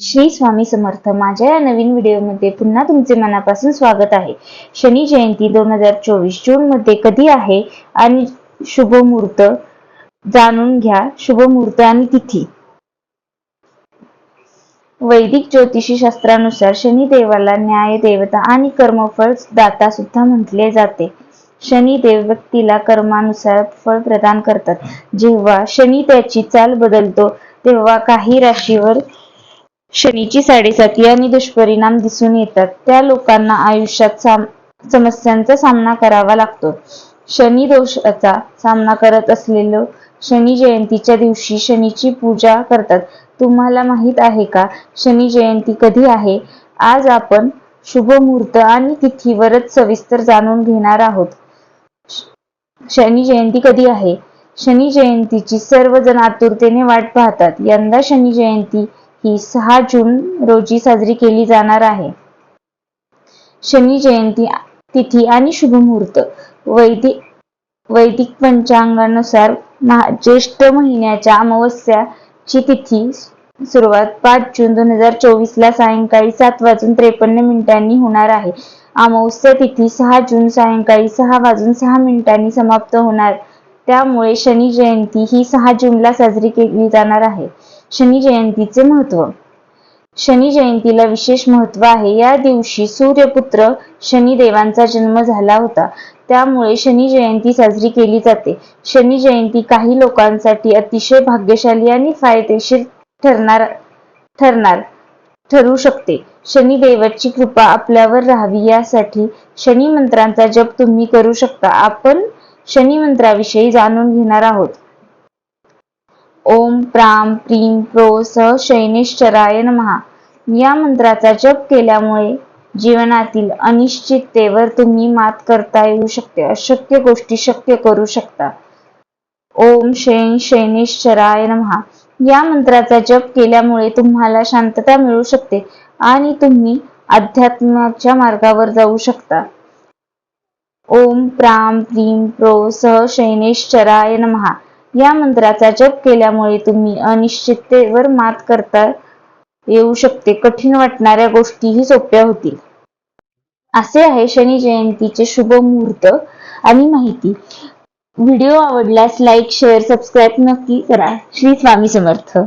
श्री स्वामी समर्थ. माझ्या या नवीन व्हिडिओमध्ये पुन्हा तुमचे मनापासून स्वागत आहे. शनी जयंती दोन हजार चोवीस जून मध्ये कधी आहे आणि शुभ मुहूर्त जाणून घ्या. शुभ मुहूर्त आणि तिथी. वैदिक ज्योतिषी शास्त्रानुसार शनी देवाला न्याय देवता आणि कर्मफळ दाता सुद्धा म्हटले जाते. शनी देव व्यक्तीला कर्मानुसार फळ प्रदान करतात. जेव्हा शनी त्याची चाल बदलतो तेव्हा काही राशीवर शनीची साडेसाती आणि दुष्परिणाम दिसून येतात. त्या लोकांना आयुष्यात साम समस्यांचा सामना करावा लागतो. शनी दोषाचा सामना करत असलेलो शनी जयंतीच्या दिवशी शनीची पूजा करतात. तुम्हाला माहीत आहे का? शनी जयंती कधी आहे? आज आपण शुभ मुहूर्त आणि तिथीवरच सविस्तर जाणून घेणार आहोत. शनी जयंती कधी आहे? शनी जयंतीची सर्वजण आतुरतेने वाट पाहतात. यंदा शनी जयंती ही सहा जून रोजी साजरी केली जाणार आहे. शनी जयंती तिथी आणि शुभ मुहूर्त. वैदिक वैदिक पंचांगानुसार ज्येष्ठ महिन्याच्या अमावस्याची तिथी सुरुवात पाच जून दोन हजार चोवीस ला सायंकाळी सात वाजून त्रेपन्न मिनिटांनी होणार आहे. अमावस्या तिथी सहा जून सायंकाळी सहा वाजून सहा मिनिटांनी समाप्त होणार. त्यामुळे शनी जयंती ही सहा जूनला साजरी केली जाणार आहे. शनी जयंतीचे महत्त्व. शनी जयंतीला विशेष महत्त्व आहे. या दिवशी सूर्यपुत्र शनी देवांचा जन्म झाला होता. त्यामुळे शनी जयंती साजरी केली जाते. शनी जयंती काही लोकांसाठी अतिशय भाग्यशाली आणि फायदेशीर ठरणार ठरणार ठरू शकते. शनी देवाची कृपा आपल्यावर राहावी यासाठी शनी मंत्रांचा जप तुम्ही करू शकता. आपण शनी मंत्राविषयी जाणून घेणार आहोत. ओम प्राम प्रीम प्रो स शैनिश्चराय महा या मंत्राचा जप केल्यामुळे जीवनातील अनिश्चिततेवर तुम्ही मात करता येऊ शकते. अशक्य गोष्टी शक्य करू शकता. ओम शैन शैनिश्चराय महा या मंत्राचा जप केल्यामुळे तुम्हाला शांतता मिळू शकते आणि तुम्ही अध्यात्माच्या मार्गावर जाऊ शकता. ओम प्राम प्रीम प्रो स शैनेश्वराय नमहा. या मंत्राचा जप केल्यामुळे तुम्ही अनिश्चिततेवर मात करता येऊ शकते. कठीण वाटणाऱ्या गोष्टीही सोप्या होतील. असे आहे शनी जयंतीचे शुभ मुहूर्त आणि माहिती. व्हिडिओ आवडल्यास लाईक शेअर सबस्क्राईब नक्की करा. श्री स्वामी समर्थ.